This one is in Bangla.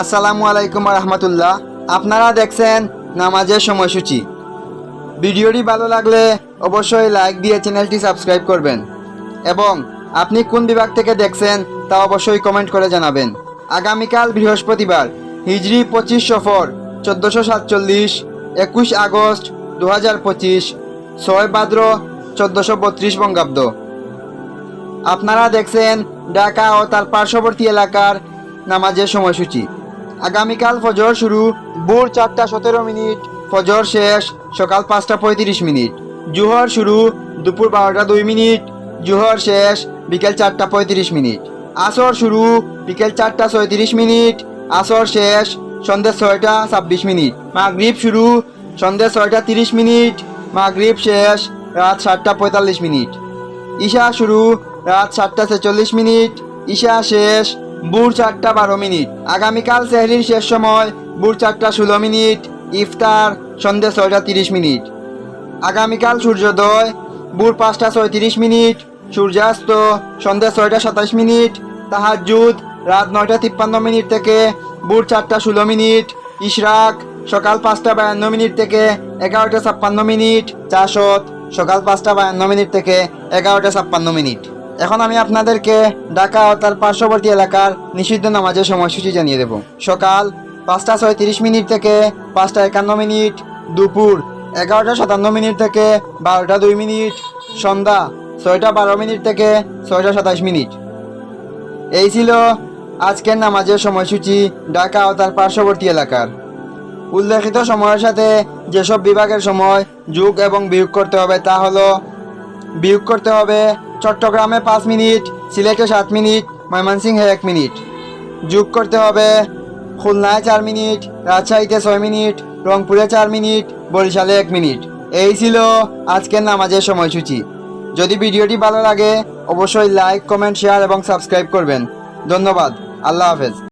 আসসালামু আলাইকুম রহমতুল্লাহ। আপনারা দেখছেন নামাজের সময়সূচি। ভিডিওটি ভালো লাগলে অবশ্যই লাইক দিয়ে চ্যানেলটি সাবস্ক্রাইব করবেন। এবং আপনি কোন বিভাগ থেকে দেখছেন তা অবশ্যই কমেন্ট করে জানাবেন। আগামীকাল বৃহস্পতিবার, হিজরি পঁচিশ সফর, চোদ্দোশো সাতচল্লিশ, একুশ আগস্ট দু হাজার পঁচিশ, ছয় ভাদ্র চোদ্দোশো বত্রিশ বঙ্গাব্দ। আপনারা দেখছেন ঢাকা ও তার পার্শ্ববর্তী এলাকার নামাজের সময়সূচি। আগামীকাল ফজর শুরু, ভোর চারটা সতেরো মিনিট, ফজর শেষ, সকাল পাঁচটা পঁয়ত্রিশ মিনিট। জুহর শুরু, দুপুর বারোটা দুই মিনিট, জুহর শেষ, বিকেল চারটা পঁয়ত্রিশ মিনিট। আসর শুরু, বিকেল চারটা ছয়ত্রিশ মিনিট, আসর শেষ, সন্ধ্যে ছয়টা ছাব্বিশ মিনিট। মাগরিব শুরু, সন্ধ্যে ছয়টা তিরিশ মিনিট, মাগরিব শেষ, রাত সাতটা পঁয়তাল্লিশ মিনিট। ঈশা শুরু, রাত সাতটা ছেচল্লিশ মিনিট, ঈশা শেষ ভোর চারটা বারো মিনিট। আগামীকাল সেহরির শেষ সময়, ভোর চারটা ষোলো মিনিট, ইফতার সন্ধ্যে ছয়টা তিরিশ মিনিট। আগামীকাল সূর্যোদয়, ভোর পাঁচটা ছয়ত্রিশ মিনিট, সূর্যাস্ত সন্ধ্যে ছয়টা সাতাশ মিনিট তাহাজুদ রাত নয়টা তিপ্পান্ন মিনিট থেকে, ভোর চারটা ষোলো মিনিট, ইশরাক সকাল পাঁচটা বায়ান্ন মিনিট থেকে, এগারোটা ছাপ্পান্ন মিনিট, চাষত সকাল পাঁচটা বায়ান্ন মিনিট থেকে, এগারোটা ছাপ্পান্ন মিনিট। এখন আমি আপনাদেরকে ঢাকা ও তার পার্শ্ববর্তী এলাকার নিষিদ্ধ নামাজের সময়সূচি জানিয়ে দেব। সকাল পাঁচটা ছয় তিরিশ মিনিট থেকে পাঁচটা একান্ন মিনিট, দুপুর এগারোটা সাতান্ন মিনিট থেকে বারোটা দুই মিনিট, সন্ধ্যা ছয়টা বারো মিনিট থেকে ছয়টা সাতাশ মিনিট। এই ছিল আজকের নামাজের সময়সূচি ঢাকা ও তার পার্শ্ববর্তী এলাকার। উল্লেখিত সময়ের সাথে যেসব বিভাগের সময় যোগ এবং বিয়োগ করতে হবে তা হলো বিয়োগ করতে হবে। চট্টগ্রামে পাঁচ মিনিট, সিলেটে সাত মিনিট, ময়মনসিংহে এক মিনিট। যোগ করতে হবে। খুলনায় চার মিনিট, রাজশাহীতে ছয় মিনিট, রংপুরে চার মিনিট, বরিশালে এক মিনিট। এই ছিল আজকের নামাজের সময়সূচি। যদি ভিডিওটি ভালো লাগে, অবশ্যই লাইক, কমেন্ট, শেয়ার এবং সাবস্ক্রাইব করবেন। ধন্যবাদ। আল্লাহ হাফেজ।